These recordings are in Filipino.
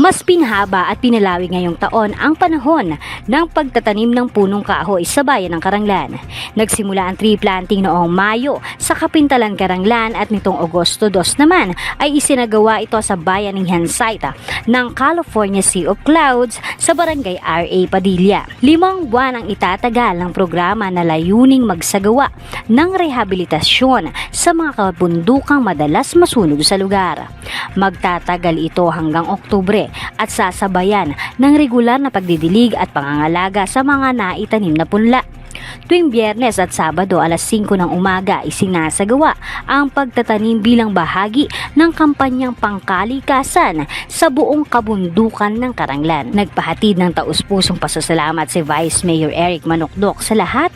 Mas pinhaba at pinalawi ngayong taon ang panahon ng pagtatanim ng punong kahoy sa bayan ng Karanglan. Nagsimula ang tree planting noong Mayo sa Kapintalan, Karanglan at nitong Agosto 2 naman ay isinagawa ito sa bayan ng Hansite ng California Sea of Clouds sa barangay RA Padilla. Limang buwan ang itatagal ng programa na layuning magsagawa ng rehabilitasyon sa mga kabundukang madalas masunog sa lugar. Magtatagal ito hanggang Oktubre at sasabayan ng regular na pagdidilig at pangangalaga sa mga naitanim na punla. Tuwing biyernes at sabado alas 5 ng umaga isinasagawa ang pagtatanim bilang bahagi ng kampanyang pangkalikasan sa buong kabundukan ng Karanglan. Nagpahatid ng taus-pusong pasasalamat si Vice Mayor Eric Manukdok sa lahat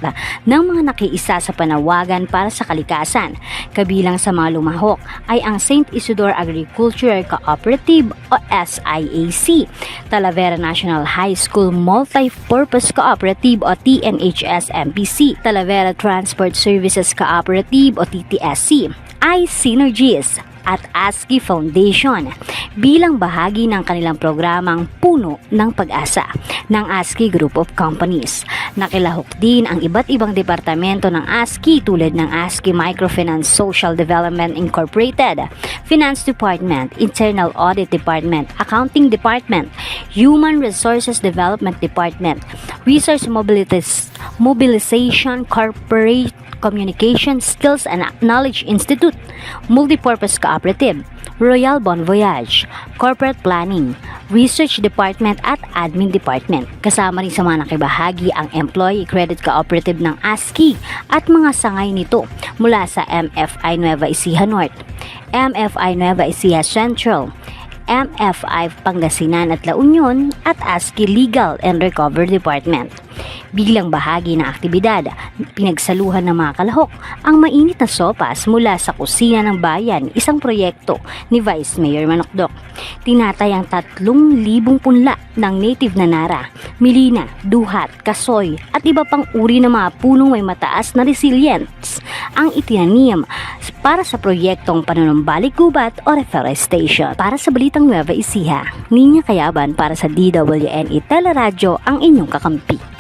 ng mga nakiisa sa panawagan para sa kalikasan. Kabilang sa mga lumahok ay ang St. Isidore Agricultural Cooperative o SIAC, Talavera National High School Multi-Purpose Cooperative o TNHS MPC, Talavera Transport Services Cooperative o TTSC, iSynergies at ASCII Foundation bilang bahagi ng kanilang programang Puno ng Pag-asa ng ASCII Group of Companies. Nakilahok din ang iba't ibang departamento ng ASCII tulad ng ASCII Microfinance Social Development Incorporated, Finance Department, Internal Audit Department, Accounting Department, Human Resources Development Department, Resource Mobilitas- Mobilization Corporate Communication Skills and Knowledge Institute, Multipurpose Cooperative, Royal Bon Voyage, Corporate Planning, Research Department at Admin Department. Kasama rin sa mga nakibahagi ang Employee Credit Cooperative ng ASCII at mga sangay nito mula sa MFI Nueva Ecija North, MFI Nueva Ecija Central, MFI Pangasinan at La Union at ASCII Legal and Recovery Department. Bilang bahagi ng aktibidad, pinagsaluhan ng mga kalahok ang mainit na sopas mula sa kusina ng bayan, isang proyekto ni Vice Mayor Manokdok. Tinatay ang 3,000 punla ng native na nara, milina, duhat, kasoy at iba pang uri ng mga punong may mataas na resilience ang itinanim para sa proyektong panunumbalik gubat o reforestation. Para sa Balitang Nueva Ecija, Ninya Kayaban para sa DWNE Teleradyo ang inyong kakampi.